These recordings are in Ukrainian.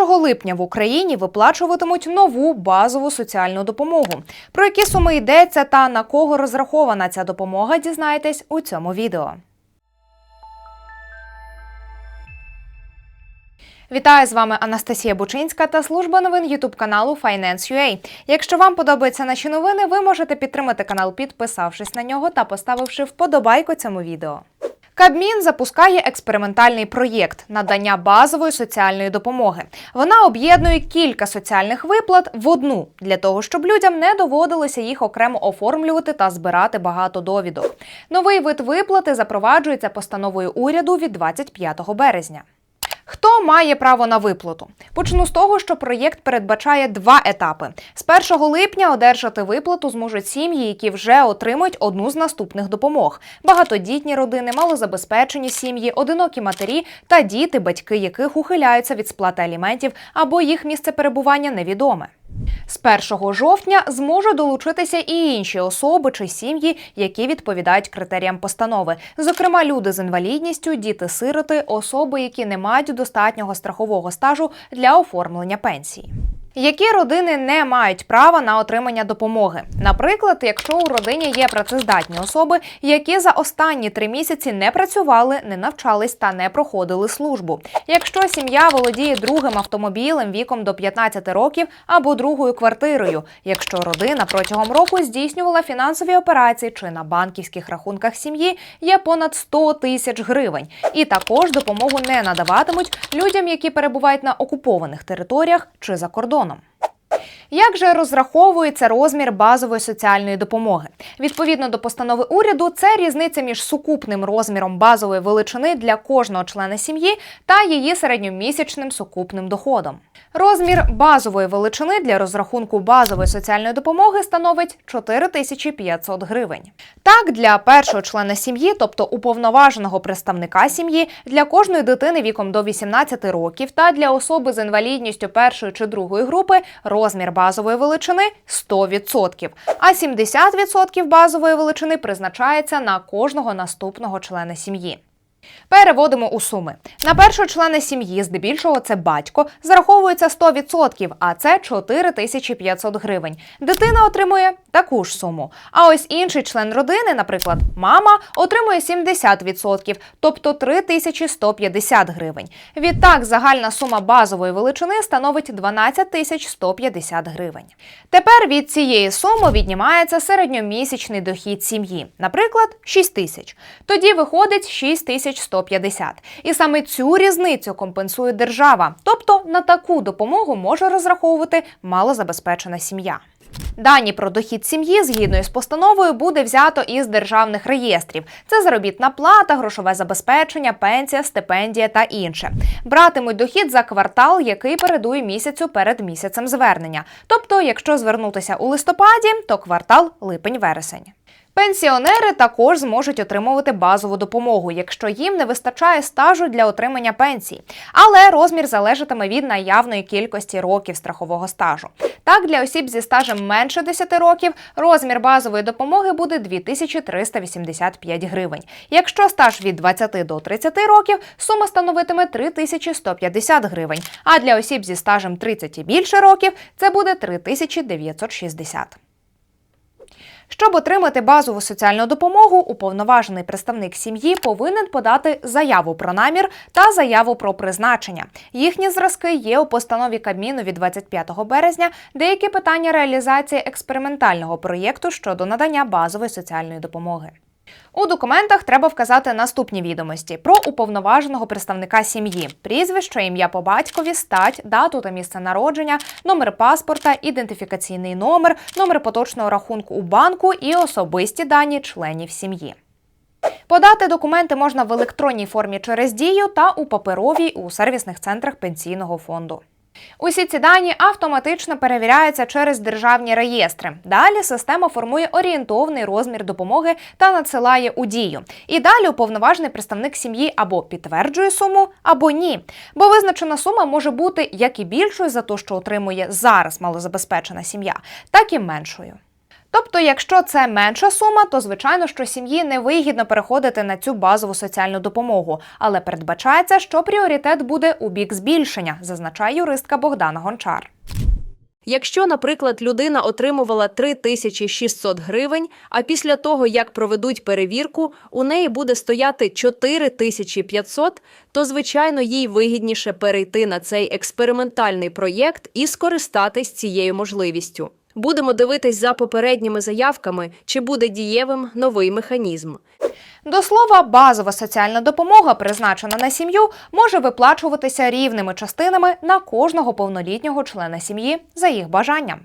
1 липня в Україні виплачуватимуть нову базову соціальну допомогу. Про які суми йдеться та на кого розрахована ця допомога, дізнаєтесь у цьому відео. Вітаю з вами Анастасія Бучинська та служба новин Ютуб каналу Finance.ua. Якщо вам подобаються наші новини, ви можете підтримати канал, підписавшись на нього та поставивши вподобайку цьому відео. Кабмін запускає експериментальний проєкт надання базової соціальної допомоги. Вона об'єднує кілька соціальних виплат в одну для того, щоб людям не доводилося їх окремо оформлювати та збирати багато довідок. Новий вид виплати запроваджується постановою уряду від 25 березня. Хто має право на виплату? Почну з того, що проєкт передбачає два етапи. З 1 липня одержати виплату зможуть сім'ї, які вже отримують одну з наступних допомог: багатодітні родини, малозабезпечені сім'ї, одинокі матері та діти, батьки яких ухиляються від сплати аліментів або їх місце перебування невідоме. З 1 жовтня зможуть долучитися і інші особи чи сім'ї, які відповідають критеріям постанови, зокрема люди з інвалідністю, діти-сироти, особи, які не мають достатнього страхового стажу для оформлення пенсії. Які родини не мають права на отримання допомоги? Наприклад, якщо у родині є працездатні особи, які за останні три місяці не працювали, не навчались та не проходили службу. Якщо сім'я володіє другим автомобілем віком до 15 років або другою квартирою, якщо родина протягом року здійснювала фінансові операції чи на банківських рахунках сім'ї є понад 100 тисяч гривень, і також допомогу не надаватимуть людям, які перебувають на окупованих територіях чи за кордоном. Як же розраховується розмір базової соціальної допомоги? Відповідно до постанови уряду, це різниця між сукупним розміром базової величини для кожного члена сім'ї та її середньомісячним сукупним доходом. Розмір базової величини для розрахунку базової соціальної допомоги становить 4500 гривень. Так, для першого члена сім'ї, тобто уповноваженого представника сім'ї, для кожної дитини віком до 18 років та для особи з інвалідністю першої чи другої групи розмір базової величини 100%, а 70% базової величини призначається на кожного наступного члена сім'ї. Переводимо у суми. На першого члена сім'ї, здебільшого, це батько, зараховується 100%, а це 4500 гривень. Дитина отримує таку ж суму. А ось інший член родини, наприклад, мама, отримує 70%, тобто 3150 гривень. Відтак, загальна сума базової величини становить 12150 гривень. Тепер від цієї суми віднімається середньомісячний дохід сім'ї, наприклад, 6 тисяч. Тоді виходить 6150. І саме цю різницю компенсує держава. Тобто на таку допомогу може розраховувати малозабезпечена сім'я. Дані про дохід сім'ї згідно із постановою буде взято із державних реєстрів. Це заробітна плата, грошове забезпечення, пенсія, стипендія та інше. Братимуть дохід за квартал, який передує місяцю перед місяцем звернення. Тобто, якщо звернутися у листопаді, то квартал липень-вересень. Пенсіонери також зможуть отримувати базову допомогу, якщо їм не вистачає стажу для отримання пенсії. Але розмір залежатиме від наявної кількості років страхового стажу. Так, для осіб зі стажем менше 10 років розмір базової допомоги буде 2385 гривень. Якщо стаж від 20 до 30 років, сума становитиме 3150 гривень. А для осіб зі стажем 30 і більше років це буде 3960. Щоб отримати базову соціальну допомогу, уповноважений представник сім'ї повинен подати заяву про намір та заяву про призначення. Їхні зразки є у постанові Кабміну від 25 березня. Деякі питання реалізації експериментального проєкту щодо надання базової соціальної допомоги. У документах треба вказати наступні відомості про уповноваженого представника сім'ї: прізвище, ім'я по батькові, стать, дату та місце народження, номер паспорта, ідентифікаційний номер, номер поточного рахунку у банку і особисті дані членів сім'ї. Подати документи можна в електронній формі через дію та у паперовій у сервісних центрах пенсійного фонду. Усі ці дані автоматично перевіряються через державні реєстри. Далі система формує орієнтовний розмір допомоги та надсилає у дію. І далі уповноважений представник сім'ї або підтверджує суму, або ні. Бо визначена сума може бути як і більшою за те, що отримує зараз малозабезпечена сім'я, так і меншою. Тобто, якщо це менша сума, то звичайно, що сім'ї не вигідно переходити на цю базову соціальну допомогу, але передбачається, що пріоритет буде у бік збільшення, зазначає юристка Богдана Гончар. Якщо, наприклад, людина отримувала 3600 гривень, а після того, як проведуть перевірку, у неї буде стояти 4500, то, звичайно, їй вигідніше перейти на цей експериментальний проєкт і скористатись цією можливістю. Будемо дивитись за попередніми заявками, чи буде дієвим новий механізм. До слова, базова соціальна допомога, призначена на сім'ю, може виплачуватися рівними частинами на кожного повнолітнього члена сім'ї за їх бажанням.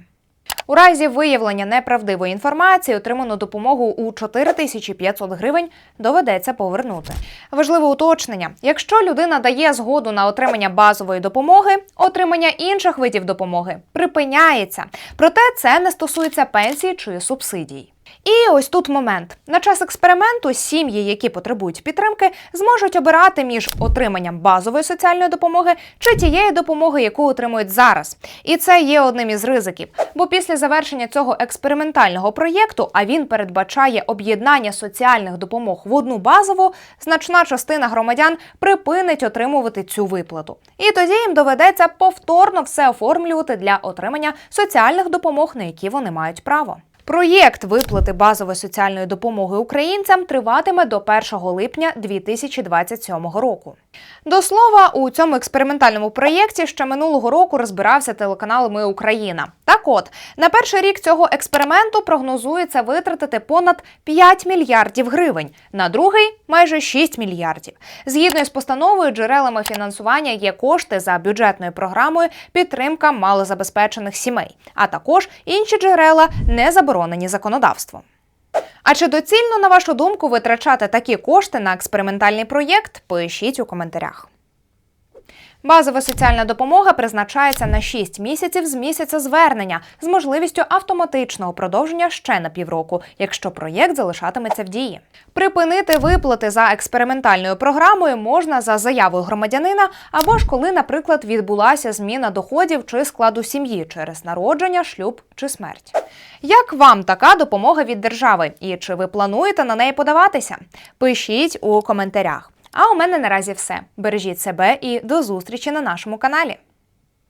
У разі виявлення неправдивої інформації отриману допомогу у 4500 гривень доведеться повернути. Важливе уточнення: якщо людина дає згоду на отримання базової допомоги, отримання інших видів допомоги припиняється. Проте це не стосується пенсії чи субсидій. І ось тут момент. На час експерименту сім'ї, які потребують підтримки, зможуть обирати між отриманням базової соціальної допомоги чи тієї допомоги, яку отримують зараз. І це є одним із ризиків. Бо після завершення цього експериментального проєкту, а він передбачає об'єднання соціальних допомог в одну базову, значна частина громадян припинить отримувати цю виплату. І тоді їм доведеться повторно все оформлювати для отримання соціальних допомог, на які вони мають право. Проєкт виплати базової соціальної допомоги українцям триватиме до 1 липня 2027 року. До слова, у цьому експериментальному проєкті ще минулого року розбирався телеканал Ми Україна. Так от, на перший рік цього експерименту прогнозується витратити понад 5 мільярдів гривень, на другий майже 6 мільярдів. Згідно з постановою, джерелами фінансування є кошти за бюджетною програмою підтримка малозабезпечених сімей, а також інші джерела не заборонені законодавством. А чи доцільно, на вашу думку, витрачати такі кошти на експериментальний проєкт? Пишіть у коментарях. Базова соціальна допомога призначається на 6 місяців з місяця звернення з можливістю автоматичного продовження ще на півроку, якщо проєкт залишатиметься в дії. Припинити виплати за експериментальною програмою можна за заявою громадянина або ж коли, наприклад, відбулася зміна доходів чи складу сім'ї через народження, шлюб чи смерть. Як вам така допомога від держави? І чи ви плануєте на неї подаватися? Пишіть у коментарях. А у мене наразі все. Бережіть себе і до зустрічі на нашому каналі.